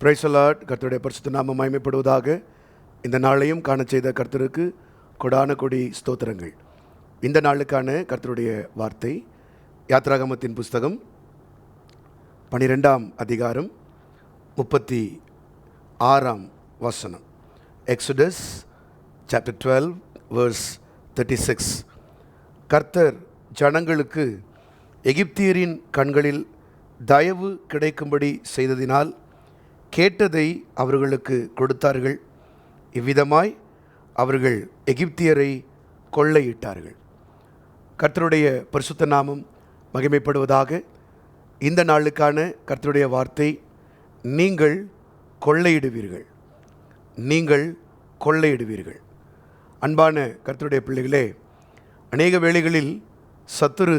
பிரைசலாட் கர்த்தருடைய பரிசுத்த நாம மயமைப்படுவதாக இந்த நாளையும் காண செய்த கர்த்தருக்கு கொடான கொடி ஸ்தோத்திரங்கள். இந்த நாளுக்கான கர்த்தருடைய வார்த்தை யாத்ராகமத்தின் புஸ்தகம் பனிரெண்டாம் அதிகாரம் முப்பத்தி ஆறாம் வசனம். Exodus chapter twelve verse thirty six கர்த்தர் ஜனங்களுக்கு எகிப்தியரின் கண்களில் தயவு கிடைக்கும்படி செய்ததினால் கேட்டதை அவர்களுக்கு கொடுத்தார்கள். இவ்விதமாய் அவர்கள் எகிப்தியரை கொள்ளையிட்டார்கள். கர்த்தருடைய பரிசுத்த நாமம் மகிமைப்படுவதாக இந்த நாளுக்கான கர்த்தருடைய வார்த்தை நீங்கள் கொள்ளையிடுவீர்கள். நீங்கள் கொள்ளையிடுவீர்கள். அன்பான கர்த்தருடைய பிள்ளைகளே அநேக வேளைகளில் சத்துரு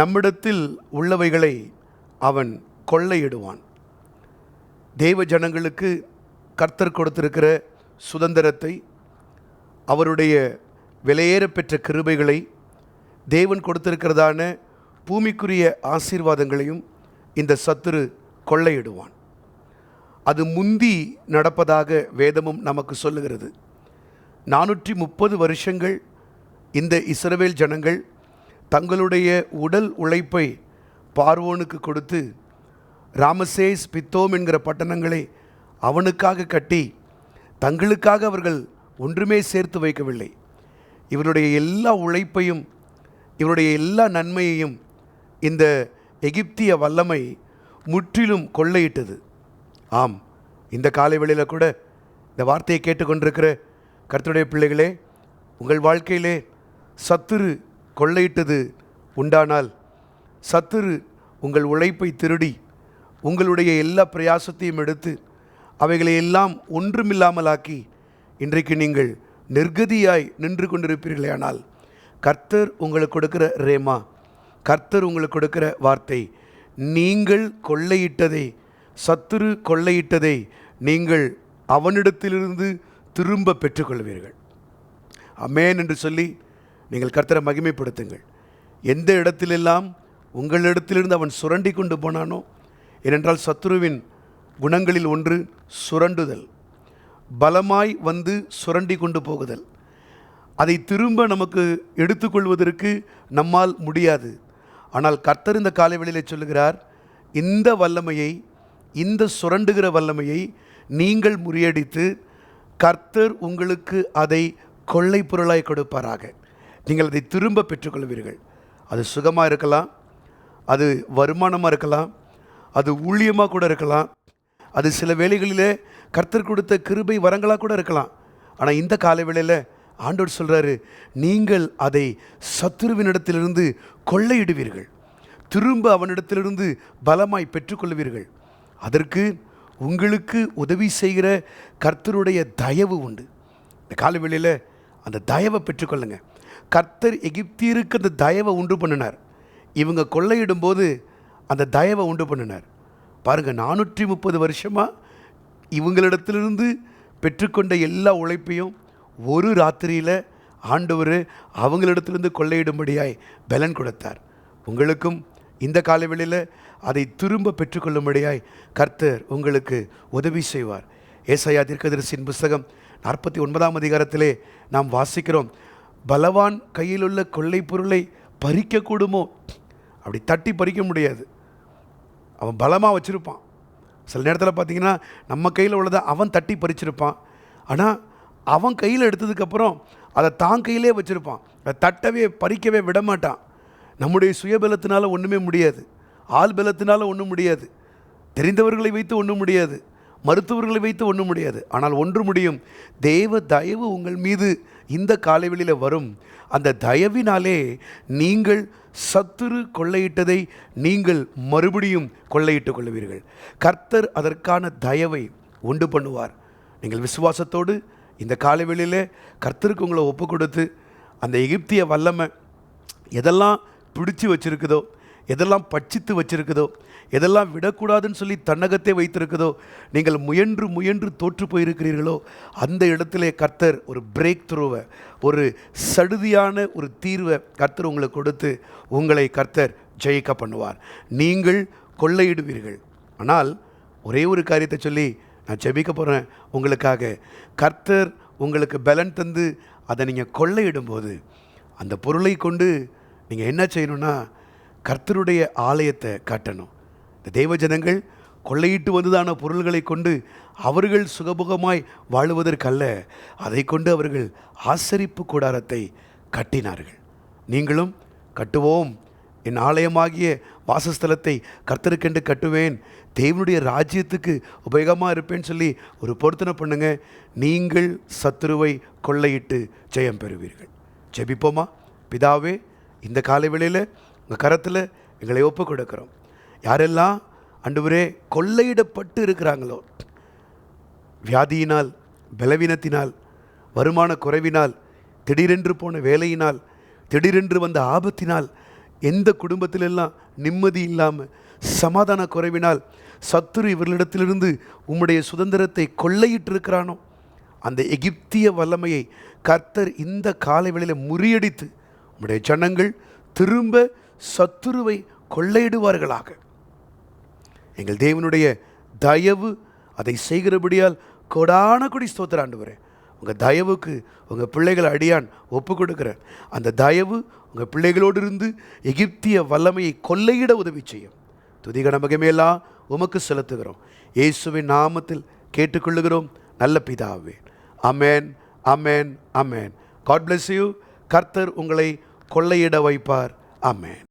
நம்மிடத்தில் உள்ளவைகளை அவன் கொள்ளையிடுவான். தேவ ஜனங்களுக்கு கர்த்தர் கொடுத்திருக்கிற சுதந்திரத்தை அவருடைய விலையேற பெற்ற கிருபைகளை தேவன் கொடுத்திருக்கிறதான பூமிக்குரிய ஆசீர்வாதங்களையும் இந்த சத்துரு கொள்ளையிடுவான். அது முந்தி நடப்பதாக வேதமும் நமக்கு சொல்லுகிறது. நானூற்றி முப்பது வருஷங்கள் இந்த இஸ்ரவேல் ஜனங்கள் தங்களுடைய உடல் உழைப்பை பார்வோனுக்கு கொடுத்து ராமசேஸ் பித்தோம் என்கிற பட்டணங்களை அவனுக்காக கட்டி தங்களுக்காக அவர்கள் ஒன்றுமே சேர்த்து வைக்கவில்லை. இவருடைய எல்லா உழைப்பையும் இவருடைய எல்லா நன்மையையும் இந்த எகிப்திய வல்லமை முற்றிலும் கொள்ளையிட்டது. ஆம் இந்த காலை வேளையில் கூட இந்த வார்த்தையை கேட்டுக்கொண்டிருக்கிற கர்த்தருடைய பிள்ளைகளே உங்கள் வாழ்க்கையிலே சத்துரு கொள்ளையிட்டது உண்டானால் சத்துரு உங்கள் உழைப்பை திருடி உங்களுடைய எல்லா பிரயாசத்தையும் எடுத்து அவைகளை எல்லாம் ஒன்றுமில்லாமலாக்கி இன்றைக்கு நீங்கள் நிர்கதியாய் நின்று கொண்டிருப்பீர்களே ஆனால் கர்த்தர் உங்களுக்கு கொடுக்கிற ரேமா கர்த்தர் உங்களுக்கு கொடுக்கிற வார்த்தை நீங்கள் கொள்ளையிட்டதை சத்துரு கொள்ளையிட்டதை நீங்கள் அவனிடத்திலிருந்து திரும்ப பெற்றுக்கொள்வீர்கள். அமேன் என்று சொல்லி நீங்கள் கர்த்தரை மகிமைப்படுத்துங்கள். எந்த இடத்திலெல்லாம் உங்களிடத்திலிருந்து அவன் சுரண்டி கொண்டு போனானோ ஏனென்றால் சத்ருவின் குணங்களில் ஒன்று சுரண்டுதல். பலமாய் வந்து சுரண்டி கொண்டு போகுதல். அதை திரும்ப நமக்கு எடுத்துக்கொள்வதற்கு நம்மால் முடியாது. ஆனால் கர்த்தர் இந்த காலைவெளியில் சொல்லுகிறார் இந்த வல்லமையை இந்த சுரண்டுகிற வல்லமையை நீங்கள் முறியடித்து கர்த்தர் உங்களுக்கு அதை கொள்ளை பொருளாய் கொடுப்பாராக. நீங்கள் அதை திரும்ப பெற்றுக்கொள்வீர்கள். அது சுகமாக இருக்கலாம் அது வருமானமாக இருக்கலாம் அது ஊழியமாக கூட இருக்கலாம். அது சில வேளைகளிலே கர்த்தர் கொடுத்த கிருபை வரங்களாக கூட இருக்கலாம். ஆனால் இந்த கால வேளையில் ஆண்டோர் சொல்கிறாரு நீங்கள் அதை சத்துருவினிடத்திலிருந்து கொள்ளையிடுவீர்கள். திரும்ப அவனிடத்திலிருந்து பலமாய் பெற்றுக்கொள்வீர்கள் அதற்கு உங்களுக்கு உதவி செய்கிற கர்த்தருடைய தயவு உண்டு. இந்த காலவெளியில் அந்த தயவை பெற்றுக்கொள்ளுங்க. கர்த்தர் எகிப்தியருக்கு அந்த தயவை உண்டு பண்ணினார். இவங்க கொள்ளையிடும்போது அந்த தயவை உண்டு பண்ணினார். பாருங்கள் நானூற்றி முப்பது வருஷமாக இவங்களிடத்திலிருந்து பெற்றுக்கொண்ட எல்லா உழைப்பையும் ஒரு ராத்திரியில் ஆண்டவர் அவங்களிடத்திலிருந்து கொள்ளையிடும்படியாய் பலன் கொடுத்தார். உங்களுக்கும் இந்த காலவெளியில் அதை திரும்ப பெற்றுக்கொள்ளும்படியாய் கர்த்தர் உங்களுக்கு உதவி செய்வார். ஏசையா தீர்க்கதரிசியின் புஸ்தகம் நாற்பத்தி ஒன்பதாம் அதிகாரத்திலே நாம் வாசிக்கிறோம் பலவான் கையிலுள்ள கொள்ளை பொருளை பறிக்கக்கூடுமோ? அப்படி தட்டி பறிக்க முடியாது. அவன் பலமாக வச்சுருப்பான். சில நேரத்தில் பார்த்தீங்கன்னா நம்ம கையில் உள்ளதை அவன் தட்டி பறிச்சிருப்பான். ஆனால் அவன் கையில் எடுத்ததுக்கப்புறம் அதை தான் கையிலே வச்சுருப்பான். அதை தட்டவே பறிக்கவே விட மாட்டான் நம்முடைய சுயபலத்தினால் ஒன்றுமே முடியாது. ஆள் பலத்தினால் ஒன்றும் முடியாது. தெரிந்தவர்களை வைத்து ஒன்றும் முடியாது. மருத்துவர்களை வைத்து ஒன்றும் முடியாது. ஆனால் ஒன்று முடியும். தெய்வ தயவு உங்கள் மீது இந்த காலைவெளியில் வரும். அந்த தயவினாலே நீங்கள் சத்துரு கொள்ளையிட்டதை நீங்கள் மறுபடியும் கொள்ளையிட்டுக் கொள்வீர்கள் கர்த்தர் அதற்கான தயவை உண்டு பண்ணுவார். நீங்கள் விசுவாசத்தோடு இந்த காலைவெளியில் கர்த்தருக்கு உங்களை ஒப்பு கொடுத்து அந்த எகிப்திய வல்லமை எதெல்லாம் பிடிச்சி வச்சிருக்குதோ எதெல்லாம் பட்சித்து வச்சிருக்குதோ எதெல்லாம் விடக்கூடாதுன்னு சொல்லி தன்னகத்தை வைத்திருக்குதோ நீங்கள் முயன்று முயன்று தோற்று போயிருக்கிறீர்களோ அந்த இடத்திலே கர்த்தர் ஒரு பிரேக் த்ரூவை ஒரு சடுதியான ஒரு தீர்வை கர்த்தர் உங்களுக்கு கொடுத்து உங்களை கர்த்தர் ஜெயிக்க பண்ணுவார். நீங்கள் கொள்ளையிடுவீர்கள். ஆனால் ஒரே ஒரு காரியத்தை சொல்லி நான் ஜெபிக்க போகிறேன் உங்களுக்காக கர்த்தர் உங்களுக்கு பலன் தந்து அதை நீங்கள் கொள்ளையிடும்போது அந்த பொருளை கொண்டு நீங்கள் என்ன செய்யணும்னா கர்த்தருடைய ஆலயத்தை கட்டணும். இந்த தெய்வ ஜனங்கள் கொள்ளையிட்டு வந்ததான பொருள்களை கொண்டு அவர்கள் சுகபுகமாய் வாழுவதற்கல்ல. அதை கொண்டு அவர்கள் ஆசரிப்பு கூடாரத்தை கட்டினார்கள். நீங்களும் கட்டுவோம். என் ஆலயமாகிய வாசஸ்தலத்தை கர்த்தருக்கென்று கட்டுவேன். தேவனுடைய ராஜ்யத்துக்கு உபயோகமாக இருப்பேன்னு சொல்லி ஒரு பொருத்தனை பண்ணுங்க. நீங்கள் சத்துருவை கொள்ளையிட்டு ஜெயம் பெறுவீர்கள். ஜெபிப்போமா? பிதாவே இந்த காலை வேளையில் உங்கள் கரத்தில் எங்களை ஒப்பு கொடுக்குறோம் யாரெல்லாம் அன்றுவரே கொள்ளையிடப்பட்டு இருக்கிறாங்களோ வியாதியினால் பலவீனத்தினால் வருமான குறைவினால் திடீரென்று போன வேலையினால் திடீரென்று வந்த ஆபத்தினால் எந்த குடும்பத்திலெல்லாம் நிம்மதி இல்லாமல் சமாதான குறைவினால் சத்துரு இவர்களிடத்திலிருந்து உம்முடைய சுதந்திரத்தை கொள்ளையிட்டிருக்கிறானோ அந்த எகிப்திய வல்லமையை கர்த்தர் இந்த காலைவெளியில் முறியடித்து உம்முடைய ஜனங்கள் திரும்ப சத்துருவை கொள்ளையிடுவார்களாக. எங்கள் தேவனுடைய தயவு அதை செய்கிறபடியால் கொடான கொடி ஸ்தோத்திர ஆண்டவரே. உங்கள் தயவுக்கு உங்கள் பிள்ளைகளை அடியான் ஒப்பு கொடுக்குறேன் அந்த தயவு உங்கள் பிள்ளைகளோடு இருந்து எகிப்திய வல்லமையை கொள்ளையிட உதவி செய்யும். துதிகன மகமேலாம் உமக்கு செலுத்துகிறோம். இயேசுவின் நாமத்தில் கேட்டுக்கொள்ளுகிறோம். நல்ல பிதாவே. Amen amen amen God bless you கர்த்தர் உங்களை கொள்ளையிட வைப்பார். அமேன்